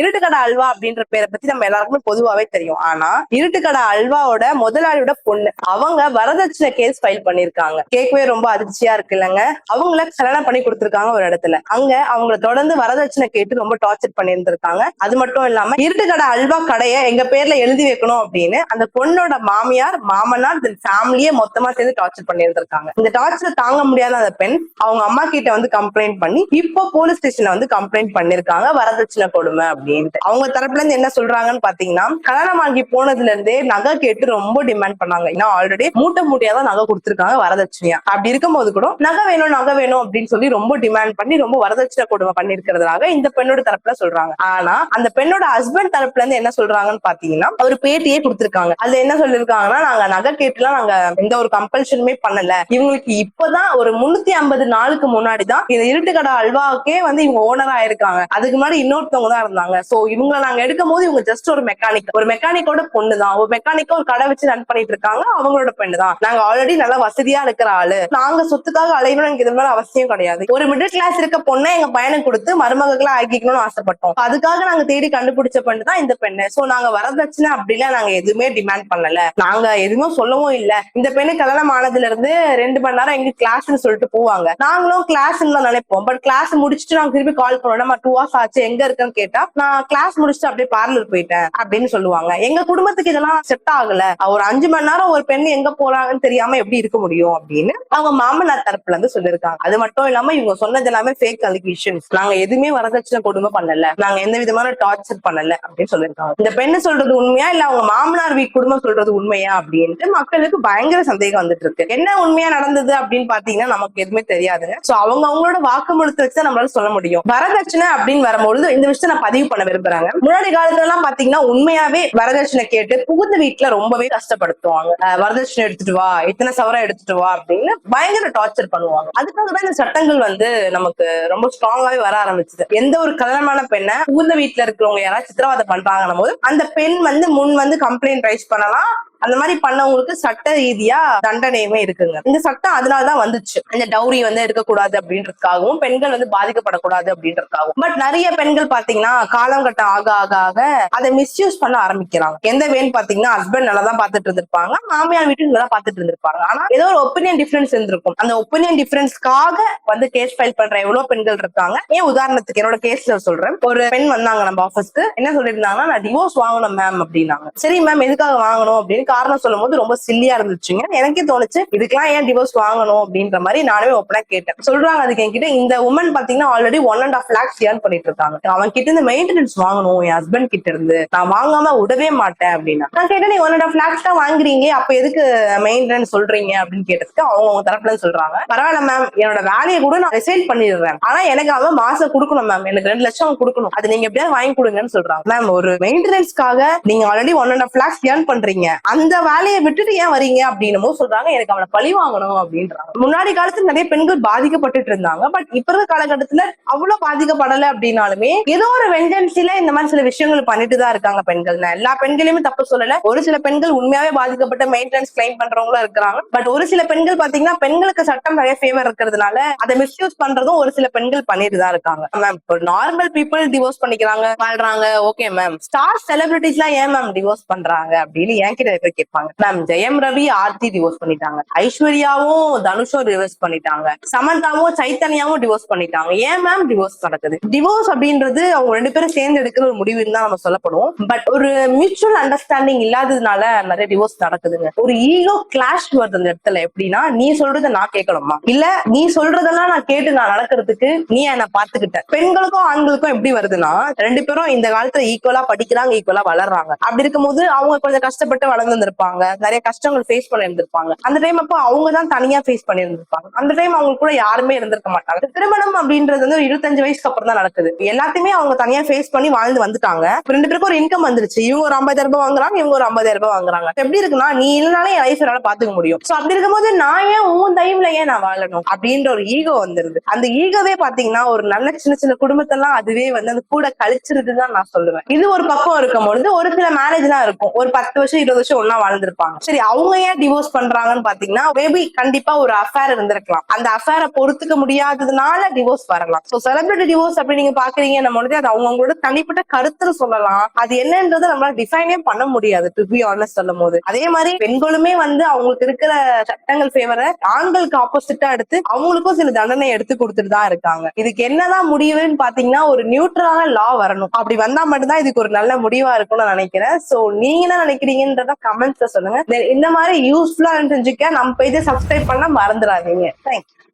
இருட்டுக்கடை அல்வா அப்படின்ற பேரை பத்தி நம்ம எல்லாருக்குமே பொதுவாவே தெரியும். ஆனா இருட்டுக்கடை அல்வாவோட முதலாளியோட பொண்ணு அவங்க வரதட்சணை கேஸ் ஃபைல் பண்ணிருக்காங்க. கேட்கவே ரொம்ப அதிர்ச்சியா இருக்கு இல்லைங்க. அவங்கள கல்யாணம் பண்ணி கொடுத்துருக்காங்க ஒரு இடத்துல. அங்க அவங்கள தொடர்ந்து வரதட்சணை கேட்டு ரொம்ப டார்ச்சர் பண்ணியிருந்திருக்காங்க. அது மட்டும் இல்லாம இருட்டுக்கடை அல்வா கடையை எங்க பேர்ல எழுதி வைக்கணும் அப்படின்னு அந்த பொண்ணோட மாமியார் மாமனார் ஃபேமிலியே மொத்தமா சேர்ந்து டார்ச்சர் பண்ணியிருந்திருக்காங்க. இந்த டார்ச்சர் தாங்க முடியாத அந்த பெண் அவங்க அம்மா கிட்ட வந்து கம்ப்ளைண்ட் பண்ணி இப்போ போலீஸ் ஸ்டேஷன்ல வந்து கம்ப்ளைண்ட் பண்ணிருக்காங்க. வரதட்சணை கொடுமை அப்படின்ட்டு. அவங்க தரப்புல இருந்து என்ன சொல்றாங்கன்னு பாத்தீங்கன்னா கல்யாணம் ஆகி போனதுல இருந்தே நகை கேட்டு ரொம்ப டிமாண்ட் பண்ணாங்க. ஏன்னா ஆல்ரெடி மூட்டை மூட்டையா தான் நகை கொடுத்துருக்காங்க வரதட்சணையா. அப்படி இருக்கும்போது கூட நகை வேணும் நகை வேணும் அப்படின்னு சொல்லி ரொம்ப டிமாண்ட் பண்ணி ரொம்ப வரதட்சணை கொடுமை பண்ணிருக்கிறதுனால இந்த பெண்ணோட தரப்புல சொல்றாங்க. ஆனா அந்த பெண்ணோட ஹஸ்பண்ட் தரப்புல இருந்து என்ன சொல்றாங்கன்னு பாத்தீங்கன்னா ஒரு பேட்டியே கொடுத்திருக்காங்க. அதுல என்ன சொல்லிருக்காங்கன்னா நாங்க நகை கேட்டுலாம் நாங்க எந்த ஒரு கம்பல்ஷனுமே பண்ணல. இவங்களுக்கு இப்பதான் ஒரு முன்னூத்தி ஐம்பது நாளுக்கு முன்னாடி தான் இந்த இருட்டுக்கடை அல்வாவுக்கே வந்து இவங்க ஓனரா இருக்காங்க அதுக்கு முன்னாடி இன்னொருத்தவங்க தான் இருந்தாங்க. சோ இவங்களை நாங்க எடுக்கும் போது இவங்க ஜஸ்ட் ஒரு மெக்கானிக் ஒரு மெக்கானிக்கோட பொண்ணு தான். ஒரு மெக்கானிக்கா ஒரு கடை வச்சு ரன் பண்ணிட்டு இருக்காங்க. அவங்களோட பெண்ணு தான். நாங்க ஆல்ரெடி நல்லா வசதியா இருக்கிற ஆளு. நாங்க சொத்துக்காக அலையணும் எனக்கு இது மாதிரி அவசியம் கிடையாது. ஒரு மிடில் கிளாஸ் இருக்க பொண்ணை எங்க பயணம் கொடுத்து மருமகளை ஆக்கிக்கணும்னு ஆசைப்பட்டோம். அதுக்காக நாங்க தேடி கண்டுபிடிச்ச பெண்ணு தான் இந்த பெண்ணு. சோ நாங்க வரதட்சணை அப்படின்னா நாங்க எதுவுமே டிமாண்ட் பண்ணல. நாங்க எதுவுமே சொல்லவும் இல்ல. இந்த பெண்ணு கல்யாணம் ஆனதுல இருந்து ரெண்டு மணி நேரம் எங்க கிளாஸ்னு சொல்லிட்டு போவாங்க. நாங்களும் கிளாஸ் நினைப்போம். பட் கிளாஸ் முடிச்சுட்டு நாங்க திருப்பி கால் பண்ணோம் நம்ம டூ ஹவர்ஸ் ஆச்சு. எங்க இருக்கன்னு கேட்டா நான் கிளாஸ் முடிச்சுட்டு அப்படியே பார்லர் போயிட்டேன் அப்படின்னு சொல்லுவாங்க. எங்க குடும்பத்துக்கு இதெல்லாம் செட் ஆகல. ஒரு அஞ்சு மணி நேரம் ஒரு பெண் எங்க போறாங்கன்னு தெரியாம எப்படி இருக்க முடியும் அப்படின்னு அவங்க மாமனார் தரப்புல இருந்து சொல்லியிருக்காங்க. அது மட்டும் இல்லாம இவங்க சொன்னது எல்லாமே ஃபேக் அலிகேஷன்ஸ் நாங்க எதுவுமே வரதட்சணை கொடுமை பண்ணல. நாங்க எந்த விதமான டார்ச்சர் பண்ணல அப்படின்னு சொல்லியிருக்காங்க. இந்த பெண்ணு சொல்றது உண்மையா இல்ல அவங்க மாமனார் வீ குடும்பம் சொல்றது உண்மையா அப்படின்ட்டு மக்களுக்கு பயங்கர சந்தேகம் வந்துட்டு இருக்கு. என்ன உண்மையா நடந்தது அப்படின்னு பாத்தீங்கன்னா நமக்கு எதுவுமே தெரியாதுங்க. சோ அவங்க அவங்களோட வாக்குமூலத்தை வச்சு நம்மளால சொல்ல முடியும். வரதட்சணை அப்படின்னு வரும்பொழுது இந்த விஷயத்தை நான் பதிவு பண்ண விரும்புறாங்க. முன்னாடி காலத்துல எல்லாம் பாத்தீங்கன்னா உண்மையாவே வரதட்சணை கேட்டு புகுந்த வீட்டுல ரொம்பவே கஷ்டப்படுத்துவாங்க. வரதட்சணை எடுத்துட்டு வா இத்தனை சவரம் எடுத்துட்டு வா அப்படின்னு பயங்கர டார்ச்சர் பண்ணுவாங்க. அதுக்காக தான் இந்த சட்டங்கள் வந்து நமக்கு ரொம்ப ஸ்ட்ராங்காவே வர ஆரம்பிச்சது. எந்த ஒரு கல்யாணமான பெண்ணை புகுந்த வீட்டுல இருக்கிறவங்க யாராவது சித்திரவதை பண்றாங்கன்னும் போது அந்த பெண் வந்து முன் வந்து கம்ப்ளைண்ட் ரைஸ் பண்ணலாம். அந்த மாதிரி பண்ணவங்களுக்கு சட்ட ரீதியா தண்டனையுமே இருக்குங்க. இந்த சட்டம் அதனாலதான் வந்துச்சு. இந்த டவுரி வந்து இருக்கக்கூடாது அப்படின்றதுக்காகவும் பெண்கள் வந்து பாதிக்கப்படக்கூடாது அப்படின்றதுக்காகவும். பட் நிறைய பெண்கள் பாத்தீங்கன்னா காலம் கட்டம் ஆக ஆக ஆக அதை மிஸ்யூஸ் பண்ண ஆரம்பிக்கிறாங்க. எந்த வேன் பாத்தீங்கன்னா ஹஸ்பண்ட் நல்லா தான் பாத்துட்டு இருந்திருப்பாங்க மாமியார் வீட்டு நல்லா பாத்துட்டு இருந்திருப்பாங்க. ஆனா ஏதோ ஒரு ஒப்பீனியன் டிஃபரன்ஸ் இருந்திருக்கும். அந்த ஒப்பீனியன் டிஃபரன்ஸ்க்காக வந்து கேஸ் ஃபைல் பண்ற எவ்வளவு பெண்கள் இருக்காங்க? ஏன் உதாரணத்துக்கு என்னோட கேஸ்ல சொல்றேன். ஒரு பெண் வந்தாங்க நம்ம ஆபீஸ்க்கு என்ன சொல்லியிருந்தாங்கன்னா நான் டிவோர்ஸ் வாங்கணும் மேம் அப்படின்னாங்க. சரி மேம் எதுக்காக வாங்கணும் அப்படின்னு காரணம் சொல்லும் போது ரொம்ப சில்லியா இருந்துச்சுங்க. எனக்கே தோணுச்சு இதுக்கெல்லாம் ஏன் டிவோர்ஸ் வாங்கணும் அப்படின்ற மாதிரி நானுமே ஓப்பனா கேட்டேன். சொல்றாங்க அதுக்கு என்கிட்ட இந்த உமன் பாத்தீங்கன்னா already one and half lakhs earn பண்ணிட்டு இருக்காங்க. அவன் கிட்ட இருந்து மெயின்டெனன்ஸ் வாங்கணும் என் ஹஸ்பண்ட் கிட்ட இருந்து நான் வாங்காம விடவே மாட்டேன் அப்படின்னா. நான் கேட்டேன் நீ ஒன் அண்ட் ஆஃப் லேக்ஸ் தான் வாங்குறீங்க அப்ப எதுக்கு மெயின்டெனன்ஸ் சொல்றீங்க? அப்படின்னு கேட்டதுக்கு அவங்க அவங்க தரப்புல சொல்றாங்க பரவாயில்ல மேம் என்னோட வேலையை கூட நான் ரிசைன் பண்ணிடுறேன். ஆனா எனக்கு அவன் மாசம் கொடுக்கணும் மேம் எனக்கு ரெண்டு லட்சம் கொடுக்கணும். அது நீங்க எப்படியாவது வாங்கி கொடுங்கன்னு சொல்றாங்க. மேம் ஒரு மெயின்டெனன்ஸ்க்காக நீங்க already one and half lakhs earn பண்றீங்க. அந்த வேலையை விட்டுட்டு ஏன் வரீங்க அப்படின்னமோ சொல்றாங்க எனக்கு அவனை பழி வாங்கணும் அப்படின்றாங்க. முன்னாடி காலத்துல நிறைய பெண்கள் பாதிக்கப்பட்டுட்டு இருந்தாங்க. பட் இப்ப இருக்க காலகட்டத்துல அவ்வளவு பாதிக்கப்படல அப்படின்னாலுமே ஏதோ ஒரு வெண்டன்சில இந்த மாதிரி சில விஷயங்கள் பண்ணிட்டு தான் இருக்காங்க பெண்கள். எல்லா பெண்களையுமே தப்பு சொல்லல. ஒரு சில பெண்கள் உண்மையாவே பாதிக்கப்பட்ட மெயின்டெனன்ஸ் கிளைம் பண்றவங்களும் இருக்கிறாங்க. பட் ஒரு சில பெண்கள் பாத்தீங்கன்னா பெண்களுக்கு சட்டம் நிறைய ஃபேவர் இருக்கிறதுனால அதை மிஸ்யூஸ் பண்றதும் ஒரு சில பெண்கள் பண்ணிட்டு தான் இருக்காங்க. மேம் இப்போ நார்மல் பீப்புள் டிவோர்ஸ் பண்ணிக்கிறாங்க வாழ்றாங்க. ஓகே மேம் ஸ்டார் செலிபிரிட்டிஸ் எல்லாம் ஏன் மேம் டிவோர்ஸ் பண்றாங்க அப்படின்னு என்கிட்ட பேர் கேட்பாங்க. மேம் ஜெயம் ரவி ஆர்த்தி டிவோர்ஸ் பண்ணிட்டாங்க. ஐஸ்வர்யாவும் தனுஷும் டிவோர்ஸ் பண்ணிட்டாங்க. சமந்தாவும் சைத்தன்யாவும் டிவோர்ஸ் பண்ணிட்டாங்க. ஏன் மேம் டிவோர்ஸ் நடக்குது? டிவோர்ஸ் அப்படின்றது அவங்க ரெண்டு பேரும் சேர்ந்து எடுக்கிற ஒரு முடிவுன்னு தான் நம்ம சொல்லப்படுவோம் பட் ஒரு மியூச்சுவல் அண்டர்ஸ்டாண்டிங் இல்லாததுனால நிறைய டிவோர்ஸ் நடக்குதுங்க. ஒரு ஈகோ கிளாஷ் வருது அந்த இடத்துல. எப்படின்னா நீ சொல்றத நான் கேட்கணுமா? இல்ல நீ சொல்றதெல்லாம் நான் கேட்டு நான் நடக்கிறதுக்கு நீ என்ன பாத்துக்கிட்ட பெண்களுக்கும் ஆண்களுக்கும் எப்படி வருதுன்னா ரெண்டு பேரும் இந்த காலத்துல ஈக்குவலா படிக்கிறாங்க ஈக்குவலா வளர்றாங்க. அப்படி இருக்கும்போது அவங்க கொஞ்சம் கஷ்டப்பட்டு வளர்ந்து இருந்திருப்பாங்க. நிறைய கஷ்டங்கள் ஃபேஸ் பண்ணியிருந்திருப்பாங்க. அந்த டைம் அப்போ அவங்க தான் தனியா ஃபேஸ் பண்ணியிருந்திருப்பாங்க. அந்த டைம் அவங்க கூட யாருமே இருந்திருக்க மாட்டாங்க. திருமணம் அப்படின்றது வந்து ஒரு இருபத்தஞ்சு வயசுக்கு அப்புறம் தான் நடக்குது. எல்லாத்தையுமே அவங்க தனியா ஃபேஸ் பண்ணி வாழ்ந்து வந்துட்டாங்க. ரெண்டு பேருக்கும் ஒரு இன்கம் வந்துருச்சு. இவங்க ஒரு ஐம்பதாயிரம் ரூபாய் வாங்குறாங்க இவங்க ஒரு ஐம்பதாயிரம் ரூபாய் வாங்குறாங்க. எப்படி இருக்குன்னா நீ இல்லைனாலே என் லைஃப் என்னால பாத்துக்க முடியும். சோ அப்படி இருக்கும்போது நான் ஏன் உன் டைம்ல ஏன் நான் வாழணும்? அப்படின்ற ஒரு ஈகோ வந்துருது. அந்த ஈகோவே பாத்தீங்கன்னா ஒரு நல்ல சின்ன சின்ன குடும்பத்தெல்லாம் அதுவே வந்து அந்த கூட கழிச்சிருதுதான் நான் சொல்லுவேன். இது ஒரு பக்கம் இருக்கும் பொழுது ஒரு சில மேரேஜ் தான் இருக்கும். ஒரு பத்து வருஷம் இருபது வருஷம் ஒன்னா வாழ்ந்திருப்பாங்க. சரி அவங்க ஏன் டிவோர்ஸ் பண்றாங்கன்னு பாத்தீங்கன்னா மேபி கண்டிப்பா ஒரு அஃபேர் இருந்திருக்கலாம். அந்த அஃபேரை பொறுத்துக்க முடியாததுனால டிவோர்ஸ் வரலாம். சோ செலிபிரிட்டி டிவோர்ஸ் அப்படி நீங்க பாக்குறீங்க நம்ம வந்து அது அவங்களோட தனிப்பட்ட கருத்துன்னு சொல்லலாம். அது என்னன்றது நம்மளால டிஃபைனே பண்ண முடியாது டு பி ஆனஸ்ட் சொல்லும் போது. அதே மாதிரி பெண்களுமே வந்து அவங்களுக்கு இருக்கிற சட்டங்கள் ஃபேவரை ஆண்களுக்கு ஆப்போசிட்டா எடுத்து அவங்களுக்கும் சில தண்டனை எடுத்து கொடுத்துட்டு தான் இருக்காங்க. இதுக்கு என்னதான் முடிவுன்னு பாத்தீங்கன்னா ஒரு நியூட்ரலான லா வரணும். அப்படி வந்தா மட்டும்தான் இதுக்கு ஒரு நல்ல முடிவா இருக்கும்னு நான் நினைக்கிறேன். சோ நீங்க என்ன நினைக்கிறீங்கன்றத கமெண்ட்ஸ்ல சொல்லுங்க. இந்த மாதிரி யூஸ்ஃபுல்லா தெரிஞ்சுக்க நம்ம பேஜை சப்ஸ்கிரைப் பண்ண மறந்துடாதீங்க. தேங்க்யூ